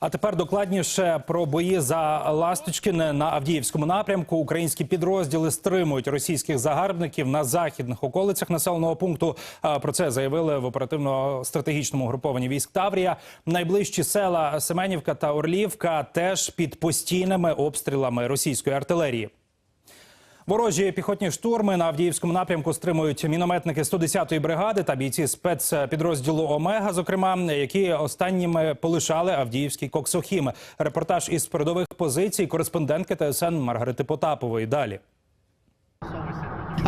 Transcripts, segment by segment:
А тепер докладніше про бої за Ласточкине на Авдіївському напрямку. Українські підрозділи стримують російських загарбників на західних околицях населеного пункту. Про це заявили в оперативно-стратегічному групованні військ Таврія. Найближчі села Семенівка та Орлівка теж під постійними обстрілами російської артилерії. Ворожі піхотні штурми на Авдіївському напрямку стримують мінометники 110-ї бригади та бійці спецпідрозділу Омега, зокрема, які останніми полишали Авдіївський коксохім. Репортаж із передових позицій кореспондентки ТСН Маргарити Потапової. Далі.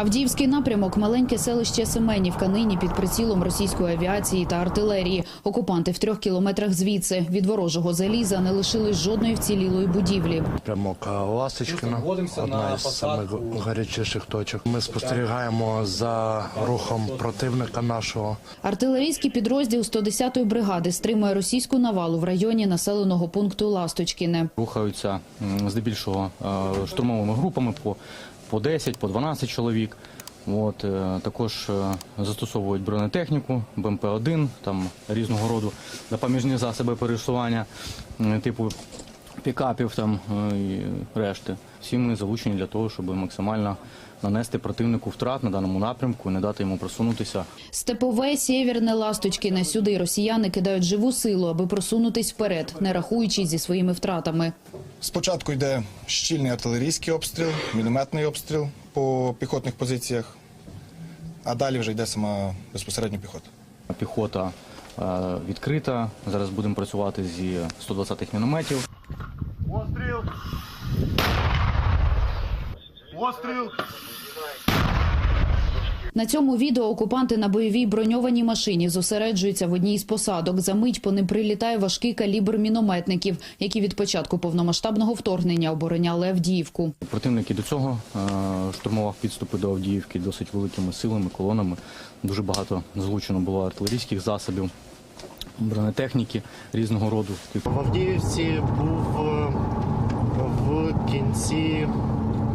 Авдіївський напрямок, маленьке селище Семенівка, нині під прицілом російської авіації та артилерії. Окупанти в трьох кілометрах звідси від ворожого заліза не лишились жодної вцілілої будівлі. Прямок Ласточкіна, одна із самих гарячіших точок. Ми спостерігаємо за рухом противника нашого. Артилерійський підрозділ 110-ї бригади стримує російську навалу в районі населеного пункту Ласточкіне. рухаються здебільшого е, штурмовими групами по, по 10, по 12 чоловік. От, е, також е, застосовують бронетехніку, БМП-1, там різного роду допоміжні засоби пересування, типу пікапів там е, і решти. Всі ми залучені для того, щоб максимально нанести противнику втрат на даному напрямку і не дати йому просунутися Степове, сєвєрне Ласточкіне. Сюди росіяни кидають живу силу, аби просунутись вперед, не рахуючись зі своїми втратами. Спочатку йде щільний артилерійський обстріл, мінометний обстріл по піхотних позиціях, а далі вже йде сама безпосередньо піхота. Піхота е, відкрита. Зараз будемо працювати зі 120-х мінометів. Постріл. На цьому відео окупанти на бойовій броньованій машині зосереджуються в одній з посадок. За мить по ним прилітає важкий калібр мінометників, які від початку повномасштабного вторгнення обороняли Авдіївку. Противник і до цього е, штурмував підступи до Авдіївки досить великими силами, колонами. Дуже багато залучено було артилерійських засобів, бронетехніки різного роду. В Авдіївці був е, кінці,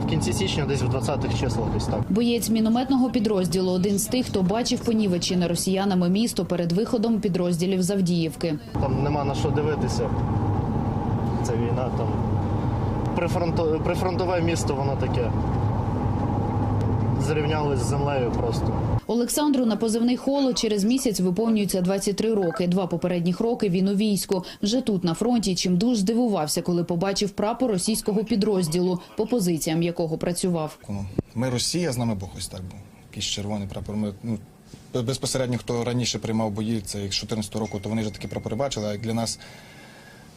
в кінці січня, десь в 20-х числах, десь так. Боєць мінометного підрозділу один з тих, хто бачив понівечене росіянами місто перед виходом підрозділів з Авдіївки. Там нема на що дивитися. Це війна там. Прифронто, прифронтове місто, воно таке. Зрівнялось з землею просто. Олександру на позивний холо через місяць виповнюється 23 роки. Два попередніх роки він у війську. Вже тут на фронті чим дуж здивувався, коли побачив прапор російського підрозділу, по позиціям якого працював. Ну, Ми Росія, з нами Бог ось так був. Якийсь червоний прапор. Ми, ну, безпосередньо, хто раніше приймав бої, це як з 14 року, то вони вже такі прапори бачили. А як для нас,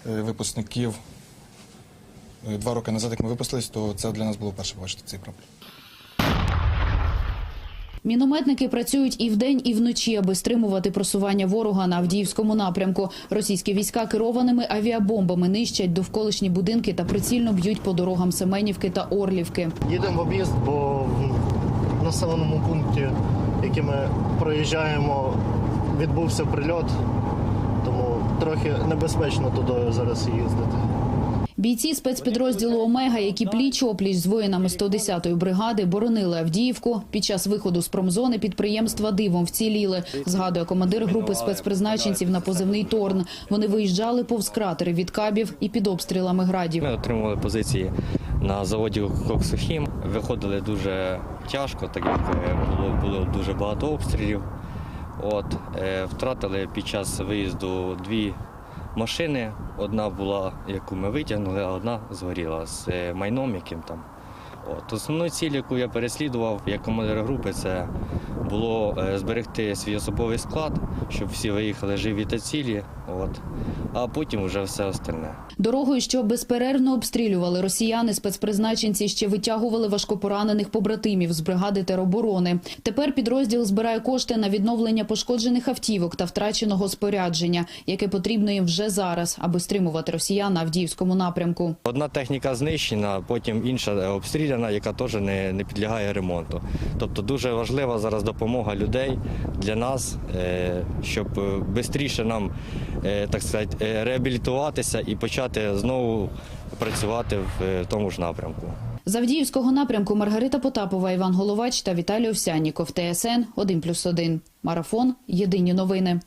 е, випускників, е, два роки назад, як ми випустились, то це для нас було перше побачити цей прапор. Мінометники працюють і вдень, і вночі, аби стримувати просування ворога на Авдіївському напрямку. Російські війська керованими авіабомбами нищать довколишні будинки та прицільно б'ють по дорогам Семенівки та Орлівки. Їдемо в об'їзд, бо в населеному пункті, який ми проїжджаємо, відбувся прильот, тому трохи небезпечно туди зараз їздити. Бійці спецпідрозділу Омега, які пліч опліч з воїнами 110-ї бригади, боронили Авдіївку. Під час виходу з промзони підприємства дивом вціліли. Згадує командир групи спецпризначенців на позивний Торн. Вони виїжджали повз кратери від кабів і під обстрілами градів. Ми отримували позиції на заводі Коксохім. Виходили дуже тяжко, так як е, було, було дуже багато обстрілів. От, е, втратили під час виїзду дві машини. Одна була, яку ми витягнули, а одна згоріла з е, майном, яким там. От, основною ціль, яку я переслідував як командир групи, це було е, зберегти свій особовий склад, щоб всі виїхали живі та цілі. От, а потім вже все остальне. Дорогою, що безперервно обстрілювали росіяни, спецпризначенці ще витягували важкопоранених побратимів з бригади тероборони. Тепер підрозділ збирає кошти на відновлення пошкоджених автівок та втраченого спорядження, яке потрібно їм вже зараз, аби стримувати росіян на Авдіївському напрямку. Одна техніка знищена, потім інша обстріляна, яка теж не, не підлягає ремонту. Тобто дуже важлива зараз допомога людей для нас, е, щоб швидше нам е, так сказати, е, реабілітуватися і почати знову працювати в е, тому ж напрямку. З Авдіївського напрямку Маргарита Потапова, Іван Головач та Віталій Овсянніков. ТСН 1+,1. Марафон. Єдині новини.